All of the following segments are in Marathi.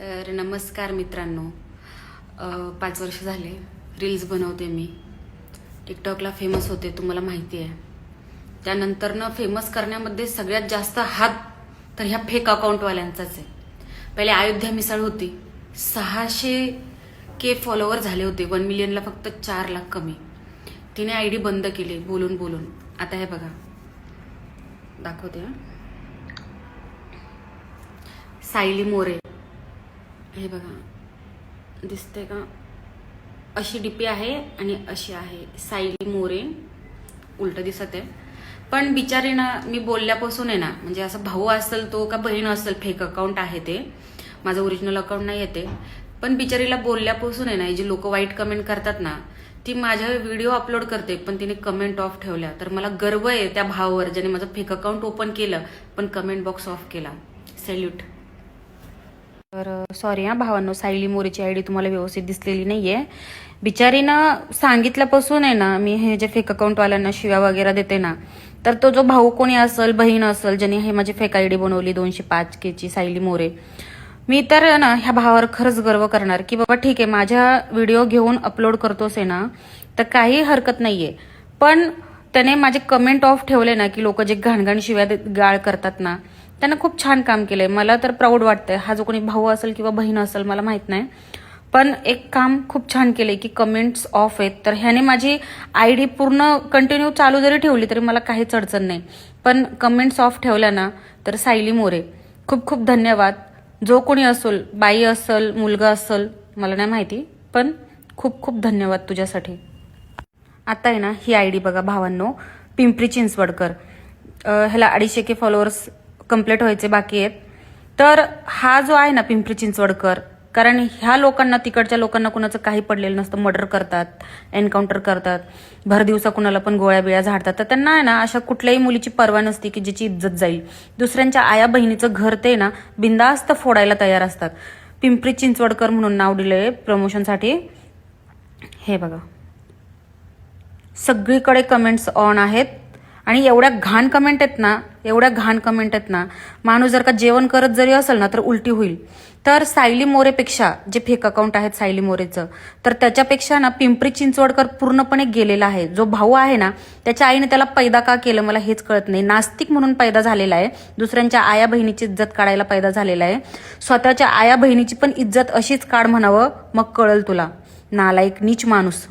तर नमस्कार मित्रांनो. पाच वर्ष झाले. रील्स बनवते मी. टिकटॉकला फेमस होते तुम्हाला माहिती आहे. त्यानंतरनं फेमस करण्यामध्ये सगळ्यात जास्त हात तर ह्या फेक अकाउंटवाल्यांचाच आहे. पहिले अयोध्या मिसळ होती. सहाशे के फॉलोवर झाले होते. वन मिलियनला फक्त चार लाख कमी. तिने आय डी बंद केली बोलून बोलून. आता हे बघा. दाखवते सायली मोरे. हे बघा. दिसते का? अशी डीपी आहे आणि अशी आहे. सायली मोरे. उलट दिसत आहे. पण बिचारी ना मी बोलल्यापासून आहे ना म्हणजे असं भाऊ असेल तो का बहीण असेल फेक अकाउंट आहे ते. माझं ओरिजिनल अकाउंट नाही येते पण बिचारीला बोलल्यापासून आहे ना हे जे लोक वाईट कमेंट करतात ना ती माझ्या व्हिडिओ अपलोड करते पण तिने कमेंट ऑफ ठेवल्या. तर मला गर्व आहे त्या भावावर ज्याने माझं फेक अकाउंट ओपन केलं पण कमेंट बॉक्स ऑफ केला. सॅल्यूट तर सॉरी हा भावांनो सायली मोरेची आयडी तुम्हाला व्यवस्थित दिसलेली नाहीये. बिचारीनं सांगितल्यापासून आहे ना मी हे जे फेक अकाउंटवाल्यांना शिव्या वगैरे देते ना तर तो जो भाऊ कोणी असेल बहीण असेल ज्याने हे माझी फेक आयडी बनवली दोनशे पाच केची सायली मोरे मी तर ना ह्या भावावर खरंच गर्व करणार की बाबा ठीक आहे माझ्या व्हिडिओ घेऊन अपलोड करतोस आहे ना तर काही हरकत नाहीये. पण त्याने माझे कमेंट ऑफ ठेवले ना की लोक जे घाणघाण शिव्या गाळ करतात ना त्यांना खूप छान काम केलंय. मला तर प्राऊड वाटतंय. हा जो कोणी भाऊ असेल किंवा बहीण असेल मला माहीत नाही. पण एक काम खूप छान केलंय की कमेंट्स ऑफ आहेत. तर ह्याने माझी आय डी पूर्ण कंटिन्यू चालू जरी ठेवली तरी मला काहीच अडचण नाही. पण कमेंट्स ऑफ ठेवल्या ना तर सायली मोरे खूप खूप धन्यवाद. जो कोणी असेल बाई असेल मुलगा असेल मला नाही माहिती पण खूप खूप धन्यवाद तुझ्यासाठी. आता आहे ना ही आय डी बघा भावांनो. पिंपरी चिंचवडकर. ह्याला अडीचशे के फॉलोअर्स कंप्लीट व्हायचे बाकी आहेत. तर हा जो आहे ना पिंपरी चिंचवडकर कारण ह्या लोकांना तिकडच्या लोकांना कुणाचं काही पडलेलं नसतं मर्डर करतात एन्काउंटर करतात भर दिवसा कुणाला पण गोळ्या बिळ्या झाडतात. तर त्यांना आहे ना अशा कुठल्याही मुलीची पर्वा नसते की ज्याची इज्जत जाईल. दुसऱ्यांच्या आया बहिणीचं घर ते ना बिंदास्त फोडायला तयार असतात. पिंपरी चिंचवडकर म्हणून नाव दिलंय प्रमोशनसाठी हे बघा. सगळीकडे कमेंट्स ऑन आहेत. आणि एवढ्या घाण कमेंट आहेत ना एवढ्या घाण कमेंट आहेत ना माणूस जर का जेवण करत जरी असेल ना तर उलटी होईल. तर सायली मोरेपेक्षा जे फेक अकाउंट आहेत सायली मोरेचं तर त्याच्यापेक्षा ना पिंपरी चिंचवडकर पूर्णपणे गेलेला आहे. जो भाऊ आहे ना त्याच्या आईने त्याला पैदा का केलं मला हेच कळत नाही. नास्तिक म्हणून पैदा झालेला आहे. दुसऱ्यांच्या आया बहिणीची इज्जत काढायला पैदा झालेला आहे. स्वतःच्या आया बहिणीची पण इज्जत अशीच काढ म्हणावं मग कळल तुला. नालायक नीच माणूस.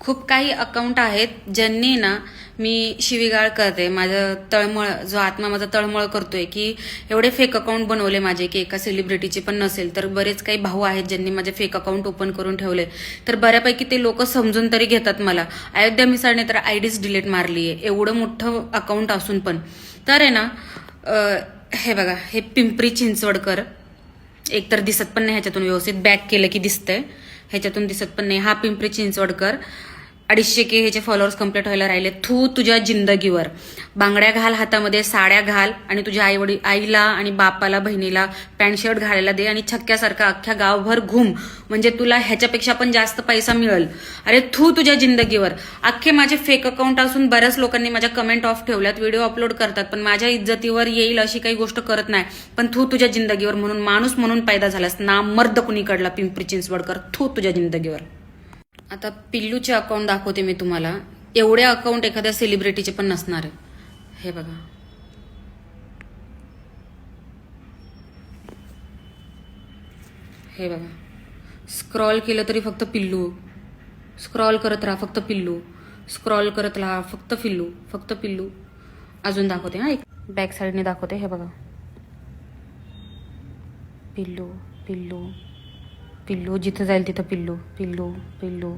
खूप काही अकाउंट आहेत ज्यांनी ना मी शिवीगाळ करते. माझं तळमळ जो आत्मा माझा तळमळ करतोय की एवढे फेक अकाउंट बनवले माझे की एका सेलिब्रिटीचे पण नसेल तर बरेच काही भाऊ आहेत ज्यांनी माझे फेक अकाउंट ओपन करून ठेवले. तर बऱ्यापैकी ते लोक समजून तरी घेतात मला. अयोध्या मिसाळने तर आयडीच डिलीट मारली आहे एवढं मोठं अकाउंट असून पण. तर आहे ना हे बघा हे पिंपरी चिंचवडकर एकतर दिसत पण नाही ह्याच्यातून व्यवस्थित. बॅक केलं की दिसतंय. ह्याच्यातून दिसत पण नाही. हा पिंपरी चिंचवडकर. अडीचशे के ह्याचे फॉलोअर्स कंप्लीट व्हायला राहिले. थू तुझ्या जिंदगीवर. बांगड्या घाल हातामध्ये साड्या घाल आणि तुझ्या आई वडील आईला आणि बापाला बहिणीला पॅन्ट शर्ट घालायला दे आणि छक्क्यासारखा अख्ख्या गावभर घुम. म्हणजे तुला ह्याच्यापेक्षा पण जास्त पैसा मिळेल. अरे थू तुझ्या जिंदगीवर. अख्खे माझे फेक अकाउंट असून बऱ्याच लोकांनी माझ्या कमेंट ऑफ ठेवल्यात व्हिडिओ अपलोड करतात पण माझ्या इज्जतीवर येईल अशी काही गोष्ट करत नाही. पण थू तुझ्या जिंदगीवर म्हणून माणूस म्हणून पैदा झालास ना मर्द कुणीकडला पिंपरी चिंचवडकर थू तुझ्या जिंदगीवर. आता पिल्लूचे अकाउंट दाखवते मी तुम्हाला. एवढे अकाउंट एखाद्या सेलिब्रिटीचे पण नसणार आहे. हे बघा. हे बघा. स्क्रॉल केलं तरी फक्त पिल्लू. स्क्रॉल करत राहा फक्त पिल्लू. स्क्रॉल करत राहा फक्त पिल्लू. फक्त पिल्लू. अजून दाखवते हा एक. बॅक साईडने दाखवते हे बघा. पिल्लू पिल्लू. पिल्लू जिथं जाईल तिथं पिल्लू पिल्लू पिल्लू.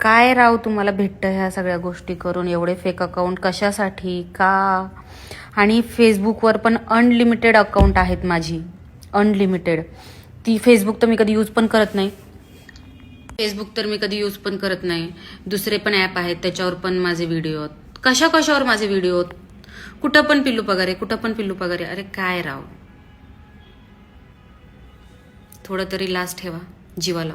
काय राव तुम्हाला भेटतं ह्या सगळ्या गोष्टी करून? एवढे फेक अकाउंट कशासाठी? का? आणि फेसबुकवर पण अनलिमिटेड अकाउंट आहेत माझी. अनलिमिटेड ती फेसबुक तर मी कधी यूज पण करत नाही. फेसबुक तर मी कधी यूज पण करत नाही. दुसरे पण ॲप आहेत त्याच्यावर पण माझे व्हिडिओ आहेत. कशा कशावर माझे व्हिडिओ आहेत? कुठं पण पिल्लू पगारे कुठं पण पिल्लू पगारे अरे काय राव? थोडं तरी लाज ठेवा जीवाला.